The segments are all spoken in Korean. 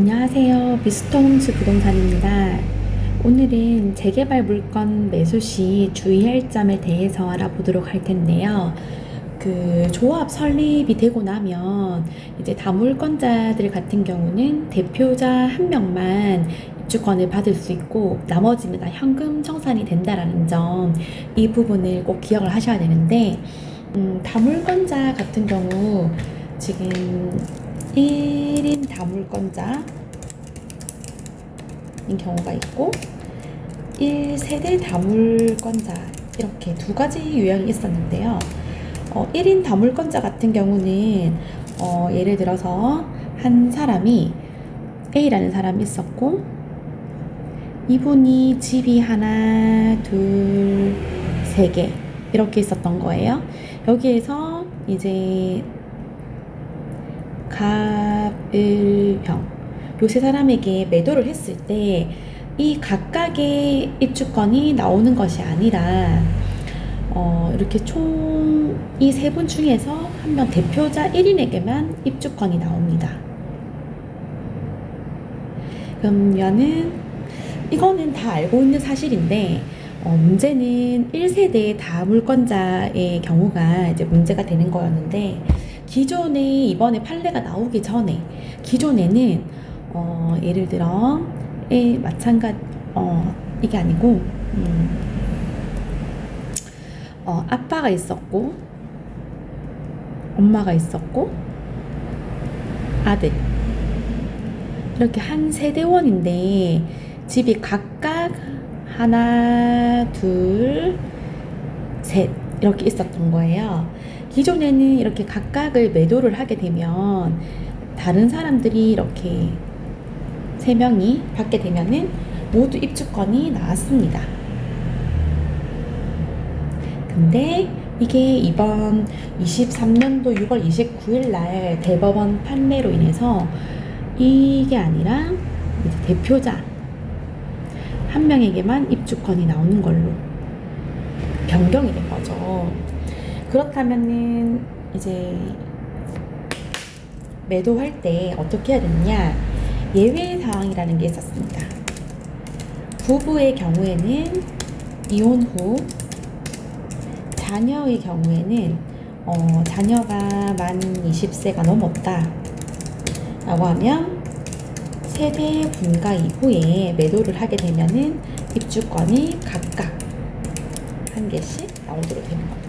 안녕하세요. 미스터홈스 부동산입니다. 오늘은 재개발 물건 매수 시 주의할 점에 대해서 알아보도록 할 텐데요. 그 조합 설립이 되고 나면 이제 다물건자들 같은 경우는 대표자 한 명만 입주권을 받을 수 있고 나머지는 다 현금 청산이 된다라는 점 이 부분을 꼭 기억을 하셔야 되는데 음, 다물건자 같은 경우 지금 1인 다물건자인 경우가 있고 1세대 다물건자 이렇게 두 가지 유형이 있었는데요. 어, 1인 다물건자 같은 경우는 어, 예를 들어서 한 사람이 A라는 사람이 있었고 이분이 집이 하나, 둘, 세 개 이렇게 있었던 거예요. 여기에서 이제 갑을병 요세 사람에게 매도를 했을 때 이 각각의 입주권이 나오는 것이 아니라 어, 이렇게 총 이 세 분 중에서 한 명 대표자 1인에게만 입주권이 나옵니다. 그러면은 이거는 다 알고 있는 사실인데 어, 문제는 1세대 다물건자의 경우가 이제 문제가 되는 거였는데 기존에 이번에 판례가 나오기 전에 기존에는 어, 예를 들어 에 마찬가지 어, 이게 아니고 음, 어, 아빠가 있었고 엄마가 있었고 아들 이렇게 한 세대원인데 집이 각각 하나, 둘, 셋 이렇게 있었던 거예요. 기존에는 이렇게 각각을 매도를 하게 되면 다른 사람들이 이렇게 세 명이 받게 되면은 모두 입주권이 나왔습니다. 근데 이게 이번 23년도 6월 29일 날 대법원 판례로 인해서 이게 아니라 대표자 한 명에게만 입주권이 나오는 걸로 변경이 된 거죠. 그렇다면은 이제 매도할 때 어떻게 해야 되느냐 예외 사항이라는 게 있었습니다. 부부의 경우에는 이혼 후 자녀의 경우에는 어, 자녀가 만 20세가 넘었다 라고 하면 세대 분가 이후에 매도를 하게 되면은 입주권이 각각 한 개씩 나오도록 되는 겁니다.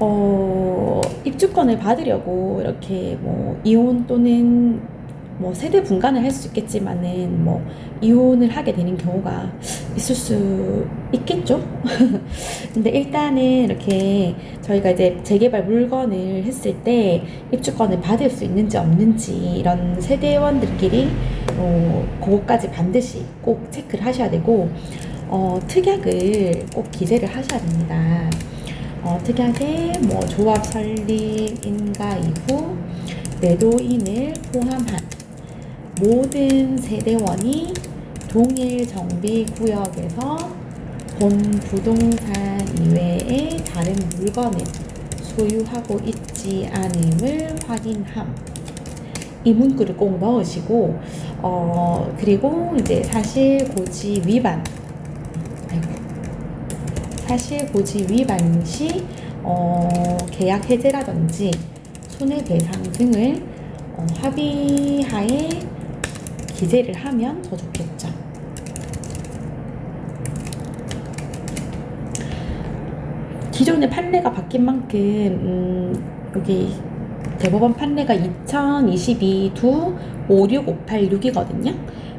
어, 입주권을 받으려고 이렇게 뭐 이혼 또는 뭐 세대 분간을 할 수 있겠지만은 뭐 이혼을 하게 되는 경우가 있을 수 있겠죠. 근데 일단은 이렇게 저희가 이제 재개발 물건을 했을 때 입주권을 받을 수 있는지 없는지 이런 세대원들끼리 어, 그것까지 반드시 꼭 체크를 하셔야 되고 어, 특약을 꼭 기재를 하셔야 됩니다. 어, 특약에 뭐 조합 설립 인가 이후 매도인을 포함한 모든 세대원이 동일 정비 구역에서 본 부동산 이외의 다른 물건을 소유하고 있지 않음을 확인함. 이 문구를 꼭 넣으시고, 어, 그리고 이제 사실 고지 위반. 아이고. 사실 고지 위반 시, 어, 계약 해제라든지 손해배상 등을 어, 합의하에 기재를 하면 더 좋겠죠. 기존의 판례가 바뀐 만큼 음, 여기 대법원 판례가 2022 두 56586이거든요.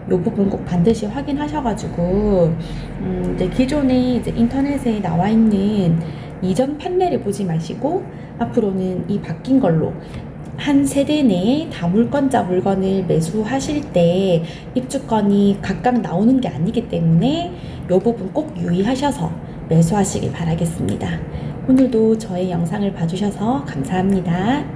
이 부분 꼭 반드시 확인하셔가지고 음, 이제 기존에 이제 인터넷에 나와 있는 이전 판례를 보지 마시고 앞으로는 이 바뀐 걸로 한 세대 내에 다물건자 물건을 매수하실 때 입주권이 각각 나오는 게 아니기 때문에 이 부분 꼭 유의하셔서 매수하시길 바라겠습니다. 오늘도 저의 영상을 봐주셔서 감사합니다.